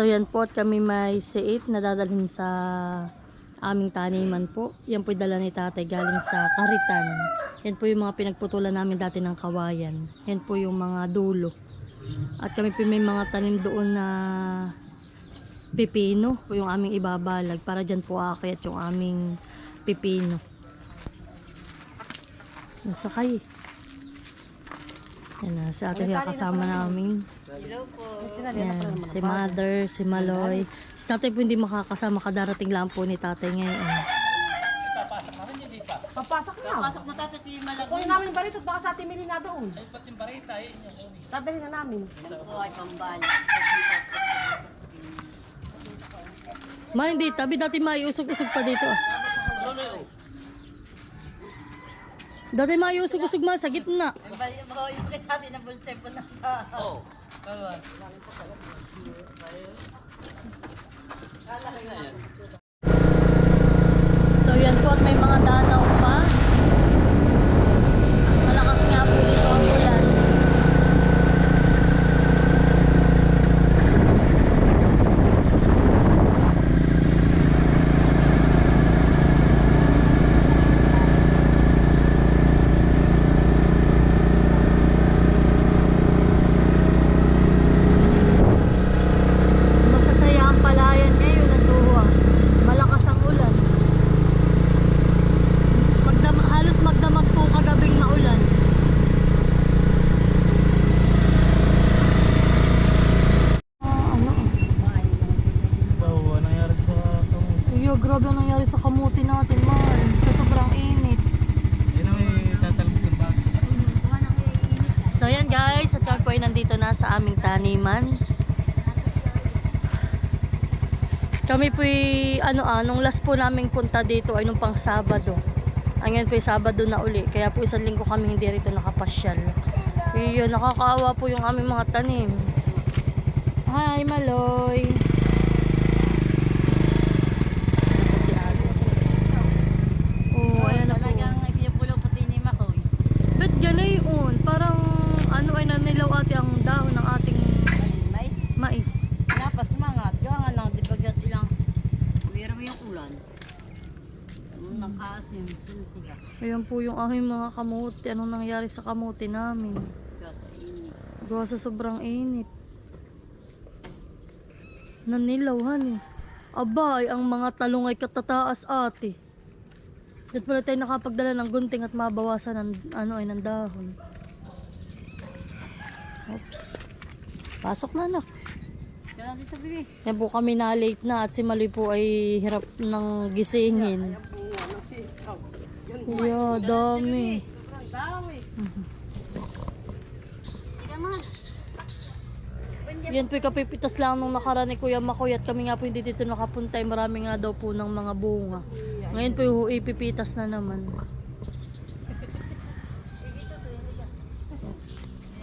So yan po at kami may C8 na dadalhin sa aming taniman po. Yan po dala ni tatay galing sa Karitan. Yan po yung mga pinagputulan namin dati ng kawayan. Yan po yung mga dulo. At kami po may mga tanim doon na pipino po yung aming ibabalag para dyan po aakyat yung aming pipino. Yung sakay. Yan na, si ate kasama namin. Yan, si mother, si Maloy. Si tatay po hindi makakasama, kadarating lang po ni tatay ngayon. Papasok na. Pasok na tatay si Malak. Kunin namin yung barito at baka sa ating mili na doon. Ay, pati barita, yun Dadali na namin. Po ay pambala. Ma, hindi, tabi dati maiusog-usog pa dito. Dati maiusog-usog ma, sa gitna. Yung kita natin na bulse po na. Oo. So yan po at may mga danaw pa. Malakas nga po dito ang ulan. Masasaya ang palayan ngayon at tuwa. Malakas ang ulan. Magdam halos magdamag po kagabing maulan. Ah, ano? daw ang nangyari sa kamuti. Kuya, grabe ang nangyari sa kamuti natin, man. Sa sobrang init. Yun ang may tatalbog ng bag. So yan guys, at kami po ay nandito na sa aming taniman. Kami po ano ah, nung last po naming punta dito ay nung pang Sabado. Ang yan po Sabado na uli. Kaya po isang linggo kami hindi rito nakapasyal. Iyo, nakakaawa po yung aming mga tanim. Hi, Maloy. Ito si Ate. Oh, ayan na po. Talagang yung pulo puti ni Makoy. Ba't ganayon? Parang ano ay nanilaw ate ang dahon ng ating Mais. mais. Napas mga. Diyan nga lang. Di bagat ilang. Meron mo yung ulan. Nakaasim. Sinisiga. Ayan po yung aming mga kamote. Anong nangyari sa kamote namin? Gawa sa sobrang init. Nanilawhan eh. Aba, ay ang mga talong ay katataas ate. Dito pala tayo nakapagdala ng gunting at mabawasan ng, ano, ay ng dahon. Oops. Pasok na anak. Yan po kami na late na at si Maloy po ay hirap ng gisingin. Yeah, dami. Yan po kapipitas lang nung nakaraan ni Kuya Makoy at kami nga po hindi dito nakapunta ay marami nga daw po ng mga bunga. Ngayon po yung ipipitas na naman.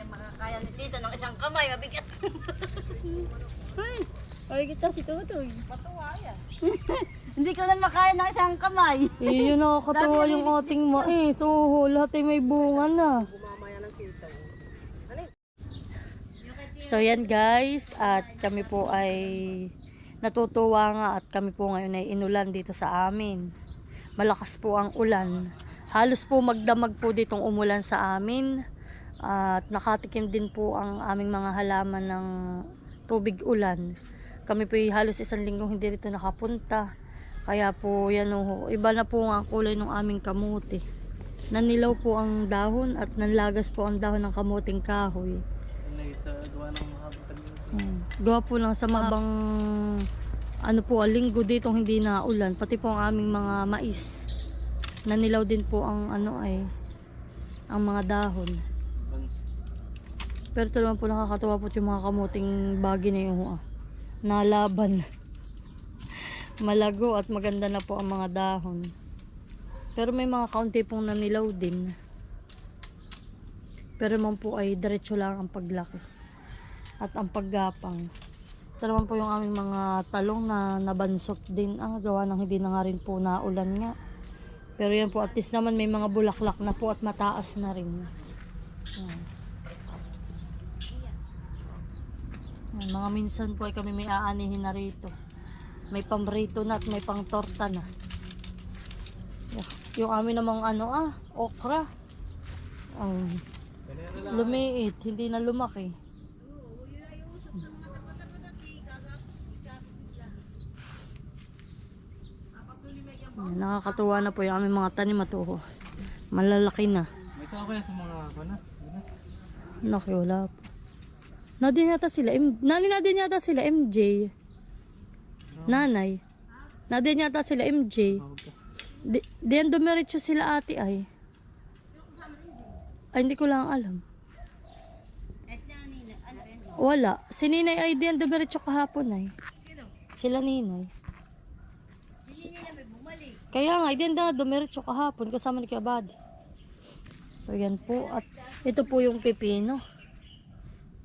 Makakaya ni Tito ng isang kamay. Mabigat. Ay. Mabigat si Tutoy. Matuwa yan. Hindi ko na makaya ng isang kamay. Eh, yun nakakatawa yung ating mais. Oo, lahat ay may bunga na. So yan guys, at kami po ay natutuwa nga at kami po ngayon ay inulan dito sa amin. Malakas po ang ulan. Halos po magdamag po ditong umulan sa amin. At nakatikim din po ang aming mga halaman ng tubig ulan. Kami po ay halos isang linggo hindi rito nakapunta. Kaya po yan o, iba na po ang kulay ng aming kamuti. Nanilaw po ang dahon at nanlagas po ang dahon ng kamuting kahoy. Gawa ng mahabang. Hmm. Gawa po lang sa mabang ano po, ah, linggo dito hindi na ulan. Pati po ang aming mga mais. Nanilaw din po ang ano ay ang mga dahon. Pero naman po nakakatawa po yung mga kamuting bagi na yung ah, nalaban. Malago at maganda na po ang mga dahon. Pero may mga kaunti pong nanilaw din. Pero man po ay diretso lang ang paglaki. At ang paggapang. Ito naman po yung aming mga talong na nabansot din. Ah, gawa ng hindi na nga rin po naulan nga. Pero yan po, at least naman may mga bulaklak na po at mataas na rin. Yan, mga minsan po ay kami may aanihin na rito. May pamrito na at may pang torta na. Yung amin namang ano ah, okra. Ang lumiit, hindi na lumaki. Yan, nakakatuwa na po yung aming mga tanim at oh, malalaki na. May tao kaya sa mga ako na? Naku, wala po. Nadin yata sila, nani nadin yata sila, MJ. Nanay. Nadin yata sila, MJ. Di, diyan dumiretso sila ate ay. Ay, hindi ko lang alam. Wala. Si Ninay ay diyan dumiretso kahapon ay. Sila Ninay. Kaya nga, diyan na dumiretso kahapon kasama ni Kabady. So yan po. At ito po yung pipino.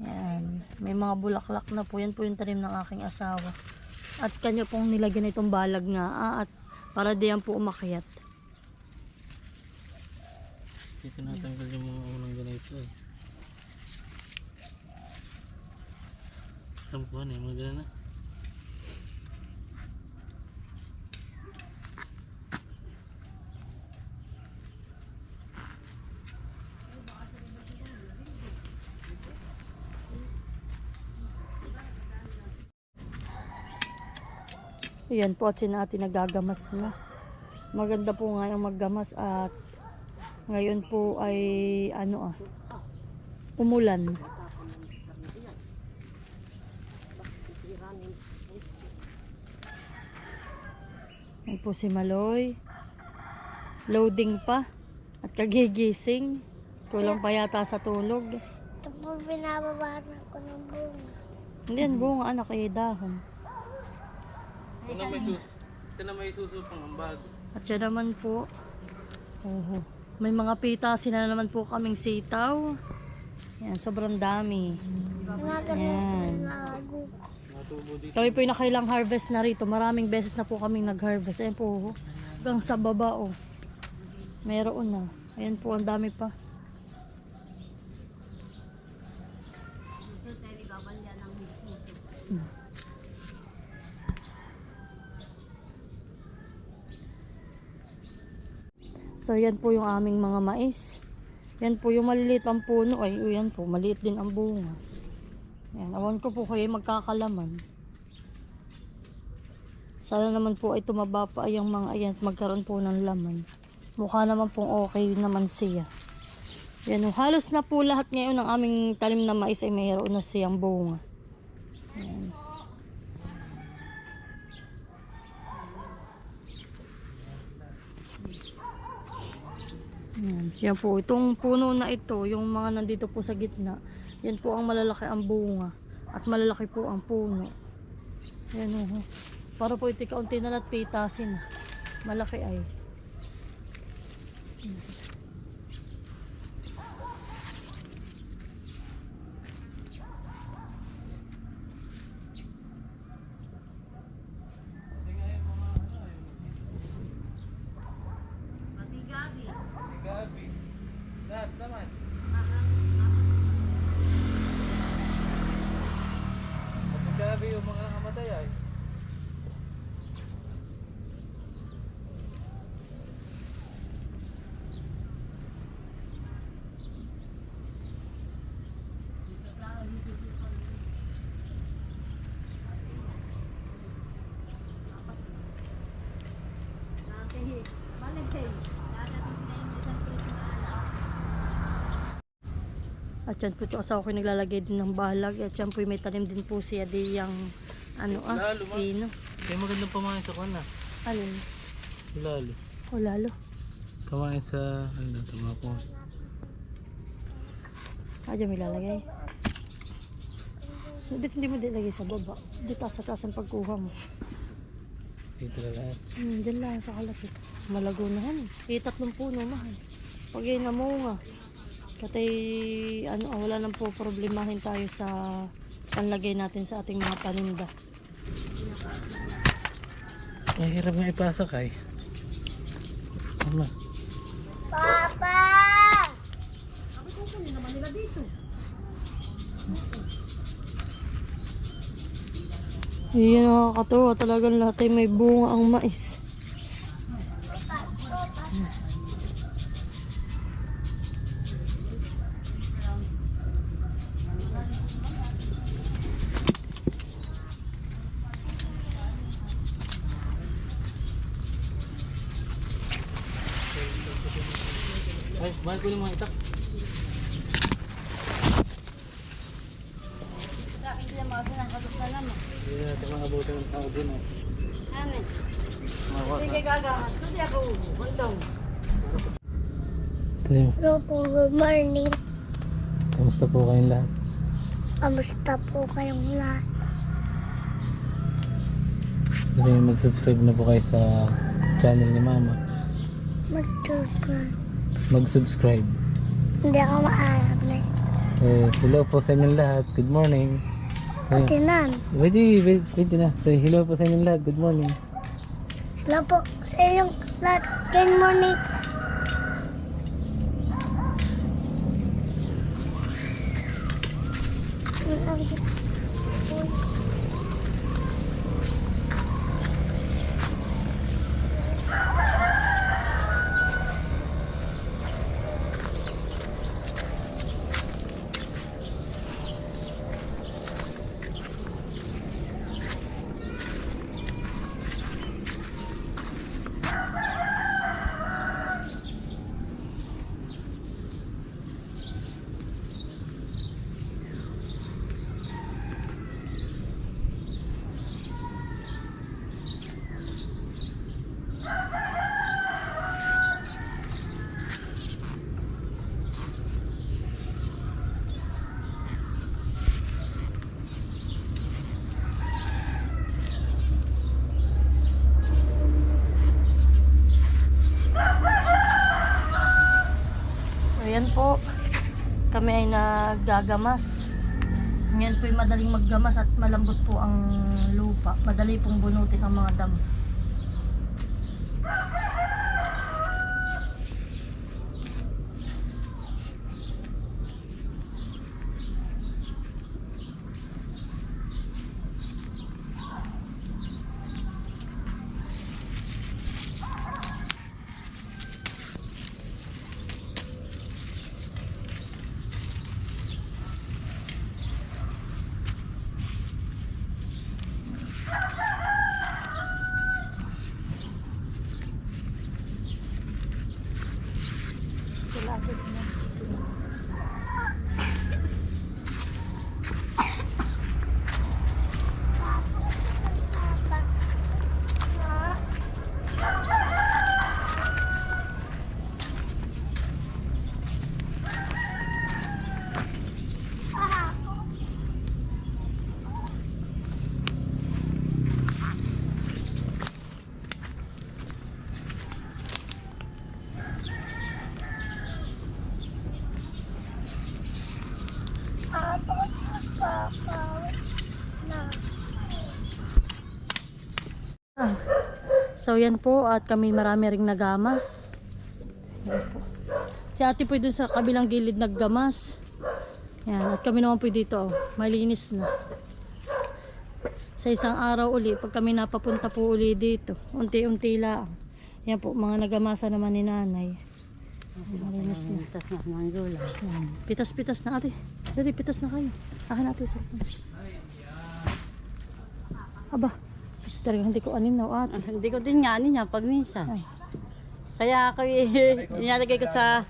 Yan. May mga bulaklak na po. Yan po yung tanim ng aking asawa. At kanya pong nilagyan itong balag nga. Ah, at para diyan po umakyat. Kasi tinatanggal yung mga unang ganito eh. Ko ano yung mga ganun na. Yan po at sinati nagagamas na. Maganda po nga yung maggamas at ngayon po ay ano ah, umulan. Yan po si Maloy. Loading pa at kagigising. Kulang pa yata sa tulog. Ito po binababasa ko ng bunga. Hindi yan bunga anak ay dahon. Ito na may sus ito na may susupang ang bago. At siya naman po, oho, may mga pitasin na naman po kaming sitaw. Yan, sobrang dami. Yan. Natubo dito. Kami po yung nakailang harvest na rito. Maraming beses na po kaming nag-harvest. Ayan po, hanggang sa baba, oh. Meron na. Ayan po, ang dami pa. Hmm. So, yan po yung aming mga mais. Yan po yung maliliit ang puno. Ay, yan po, maliit din ang bunga. Yan, awan ko po kayo magkakalaman. Sana naman po ay tumaba pa ay ang mga ayan magkaroon po ng laman. Mukha naman pong okay naman siya. Yan, halos na po lahat ngayon ng aming talim na mais ay mayroon na siyang bunga. Yan. Yan, yan po, itong puno na ito, yung mga nandito po sa gitna, yan po ang malalaki ang bunga at malalaki po ang puno. Yan o. Para po iti kaunti na at pitasin. Malaki ay. Gabi. At yan po ito asawa ko yung naglalagay din ng balag. At yan po may tanim din po siya di yung ano ah, Lalo, ma. pino. Kaya magandang pamain sa kuna. Alin? Lalo. O lalo. Pamain sa ano tama ko. Ah, dyan may lalagay. Dito hindi mo dilagay sa baba. Dito sa taas ang pagkuha mo. Dito na lahat. Hmm, dyan lang sa kalapit. Malago na yan. Eh, tatlong puno, mahal. Pag yun namunga. Katay, ano, wala nang po problemahin tayo sa panlagay natin sa ating mga paninda. Ang hirap nga ipasok ay. Ano? Papa! Iyan nakakatuwa. Talagang lahat ay may bunga ang mais. Ay, mahal ko yung mga itak. Sa akin sila mga sinangkatot na naman. Hindi natin maabutin ng tao din. Oh. Ano? Mga kwarta. Sige gagangat. Kasi ako, bundong. Tayo, Hello po, good morning. kamusta po kayong lahat? Kamusta po kayong lahat? Hindi, mag-subscribe na po kayo sa channel ni Mama. Mag-subscribe. Mag-subscribe. Hindi ako maaarap na. Eh, hello po sa inyong lahat. Good morning. Pati. Ready, wait, wait na. Say hello po sa inyong lahat. Good morning. Hello po sa inyong lahat. Good morning. Ayan po. Kami ay naggagamas. Ngayon po ay madaling maggamas at malambot po ang lupa. Madali pong bunutin ang mga damo. So yan po at kami marami ring nagamas. Yan po. Si ate po dun sa kabilang gilid naggamas. Yan, at kami naman po dito, oh, malinis na. Sa isang araw uli, pag kami napapunta po uli dito, unti-unti lang. Yan po, mga nagamasa naman ni nanay. Malinis na. Tapos na mga gulay. Pitas-pitas na ate. Dali, pitas na kayo. Akin natin sa Aba, sus, talaga hindi ko anin na ate. Ah, hindi ko din nga niya pag minsan. Ay. Kaya ako eh, inalagay ko sa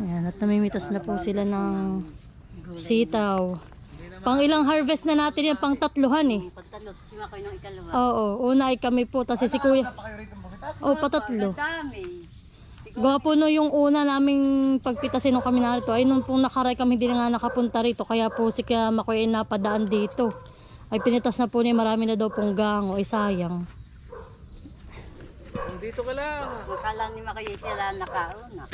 Ayan, at namimitas na po sila ng sitaw. Pang ilang harvest na natin yan, pang tatluhan eh. pagtalot. Si Makoy ng ikalawa. Oo, una ay kami po, tapos si kuya. Oh, patatlo. Dami. Gwapo no yung una naming pagpitasin nung kami narito. Ay nung pong nakaray kami hindi na nga nakapunta rito. Kaya po si Kuya Makoy ay napadaan dito. Ay pinitas na po niya marami na daw pong gango. Ay sayang. Dito ka lang. Akala ni Makoy sila nakauna.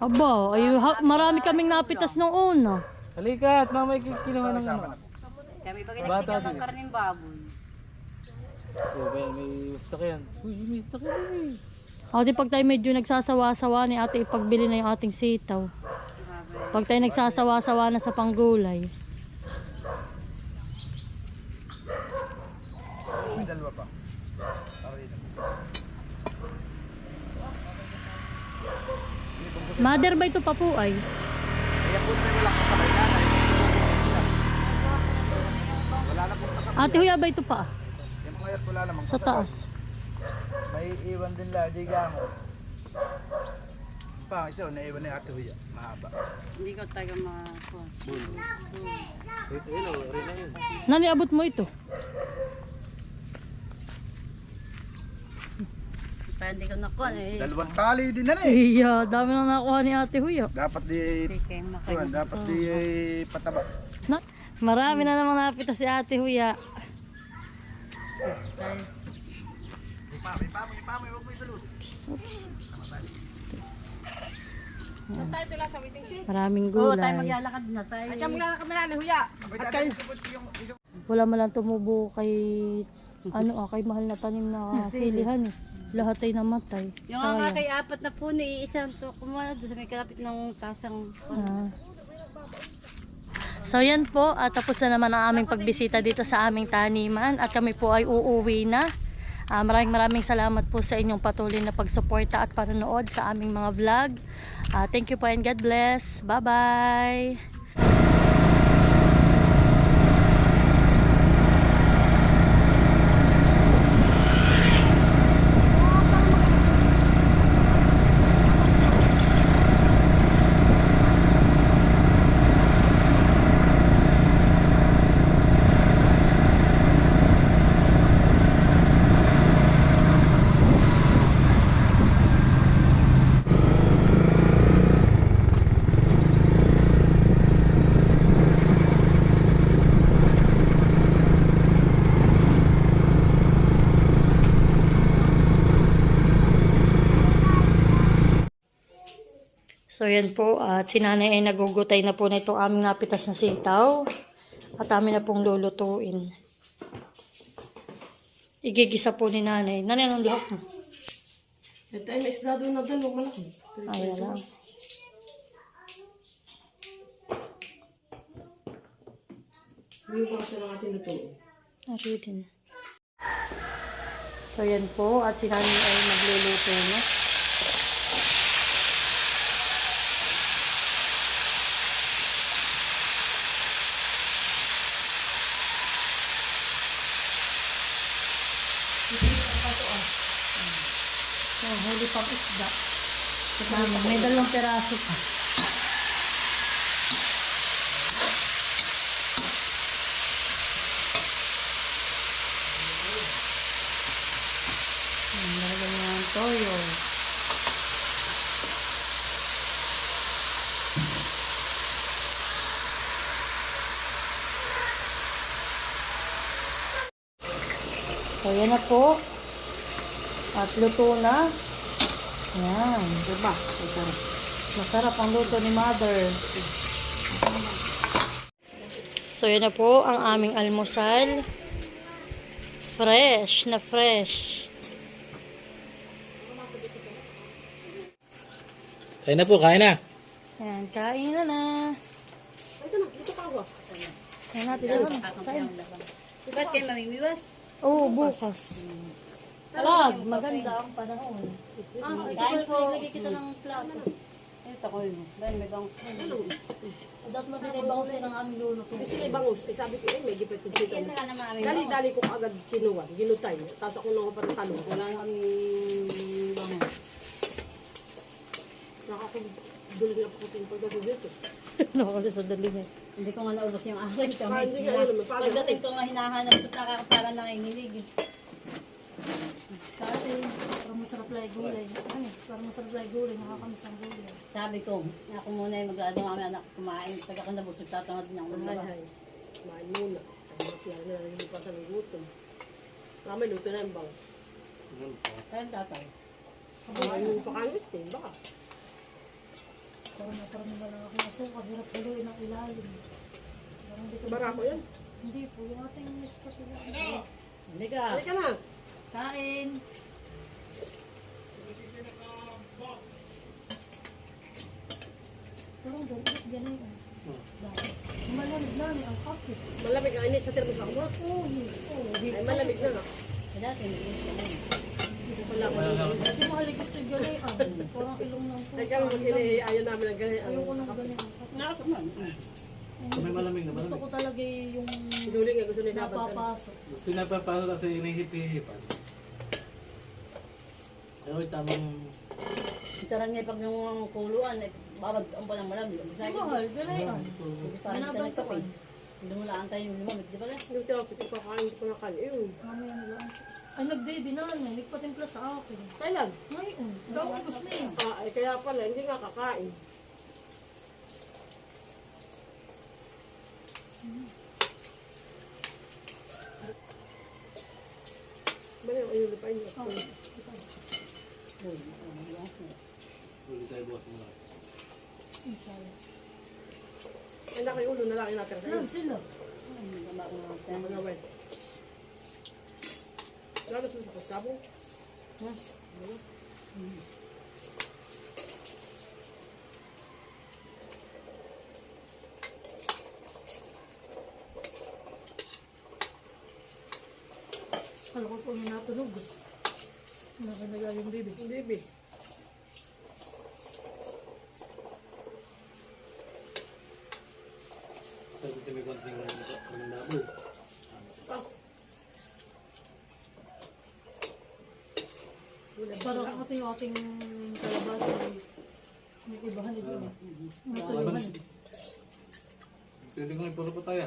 Aba, ay ha- marami kaming napitas nung una. Halika at mamay kinuha ng ano. Kami pag nagsigaw ng karning baboy. Oh, may, may sakyan. Uy, may sakyan eh. O di pag tayo medyo nagsasawa-sawa ni ate ipagbili na yung ating sitaw. Pag tayo nagsasawa-sawa na sa panggulay. May dalawa pa. Mother ba ito pa po ay? Ate Huya ba ito pa? Yat wala namang Sa taas. May iwan din lang, di gamo. Pa, isa naiwan ni Ate Huya. Mahaba. Hindi ko taga makakuha. Ito yun, rin na yun. Nani abot mo ito? Pwede ko nakuha eh. Dalawang tali din na eh. Iya, dami na nakuha ni Ate Huya. Dapat di, Sige, dapat di eh, pataba. Na, marami na namang napita si Ate Huya. May pa, may pa, may pa, may huwag mo isalud. Saan tayo sa waiting shed? Maraming Oo, tayo gulay. maglalakad na tayo. Ay, kami lalakad na lang, huya. At kayo. Wala man lang tumubo kay ano ah, kay mahal na tanim na silihan eh. Lahat ay namatay. Yung Sayang. kay apat na puno, isang to kumuha doon sa may kalapit ng tasang Ah. So yan po, at tapos na naman ang aming pagbisita dito sa aming taniman at kami po ay uuwi na. Ah, maraming maraming salamat po sa inyong patuloy na pagsuporta at panonood sa aming mga vlog. Ah, thank you po and God bless. Bye-bye! So yan po, at si nanay ay nagugutay na po na itong aming napitas na sitaw. At amin na pong lulutuin. Igigisa po ni nanay. Nanay, anong lahok mo? Ito ay may isda doon na huwag malaki. Ayan lang. Hindi ko kasi lang atin lutuin. Nakita na. So yan po, at si nanay ay magluluto na. Oh, pang isda. May dalawang peraso pa. Mo ng toyo. So, yan na po. At luto na. Ayan. Diba? Masarap. Masarap ang luto ni Mother. So, yan na po ang aming almusal. Fresh na fresh. Kain na po, kain na. Ayan, kain na na. Ito na, dito ka ako. Ayan natin na. Kain. Ba't kayo mamimiwas? Oo, bukas. Lag, maganda ang panahon. Ah, Kain po. Kita ng plato. Ito ko yun. Dahil may bang... Dapat mabinay ba ko sa ng aming luluto? Kasi may bangus. Eh, sabi ko, eh, may gipit yung kami. Dali-dali ko agad kinuha, ginutay. Tapos ako nung pa ng talong. Wala kami bangon. Nakakadulog na po yung pagdating dito. Nakakali sa dali niya. Hindi ko nga naubos yung yun. Pagdating. Ko nga hinahanap ko nakakaparang nanginginig. Sa atin, parang masarap lang yung gulay. Ano, parang masarap lang yung gulay. Nakakamiss ang gulay. Sabi ko, ako muna yung mag-ano kami anak kumain. Pag ako nabusog, tatangad niya ako. Hay, hay. Kumain muna. Ang masya na rin pa sa gutom. Kami luto na yung bangus. Ayun tatay. Kumain yung pakangis din, baka. Parang na parang wala ako nasuka. Hirap haluin ang ilalim. Barako yan. Hindi po, yung ating miss ko sila. Hindi ka. Halika na. Kain! Parang doon, ganun. Malamig na ang kape. Malamig ang init sa termos ako. Oo, oo. Ay, malamig na nga. Dati, hindi ko naman. Wala ko. Kasi mahalik gusto yung ganun. ah. Parang ilong ng puso. Teka, ayaw namin ang ganyan. Ayoko nang ganun ang kape. Nakasok man. May malamig na Gusto ko talaga yung Sinuling nga gusto. Gusto na papasok kasi inihip-hihipan. Pero tamang Itaran niya pag yung kuluan, eh, babad ang pa ng malamig. Si Mahal, ganun. Parang kita Binabantuan. nagkape. Hindi mo lang tayo yung lumamig, di ba? Tawag ko kakain ko na kain. Ew. Mamaya nila. Ay, nagdede na niya. Nagpatimpla sa akin. Kailan? Ngayon. Daw ang gusto niya. Ah, ay, kaya pala, hindi nga kakain. Bali, ang ayun pa inyo. Huli tayo bukas lang. Ay, naka yung ulo na yung natira sa'yo. Sila. Tama na, Wen. Lalo sa sa kasabong. Kala ko po yung natunog. Nakanagal yung baby. Hindi, be. Sabi ko may konting. Ah. Wala ba Parang sila? ito yung ating kalabasa. May ibahan ni Jimmy. Natulungan. Pwede ko may puro pa tayo.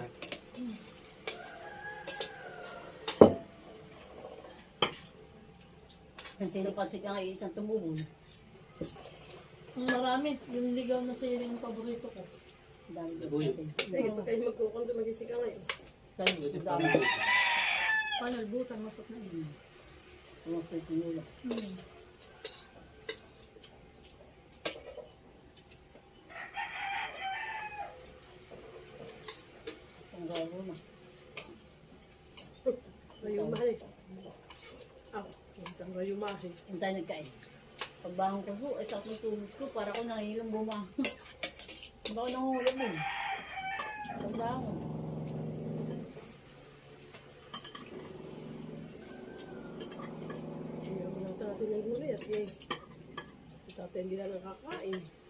Ah. Yung sinupansik nga isang tumubol. Ang marami. Yung ligaw na sila yung paborito ko. Dami ko natin. Sige, pag kayo magkukundo, magising ka ngayon. Dami ko dami. Panal butan, masok na yun. Tumak sa tinula. Hmm. Ang garo na. Ngayon, mahal eh. Ang ngayon, mahal. Yung tayo nagkain. Pagbangon ko po, ay sa akong tuhod ko, para ko nangihilong bumang. Baka nangungulog mo. Pagbangon. Ayaw mo lang natin ng gulay at eh. Ito hindi na nakakain.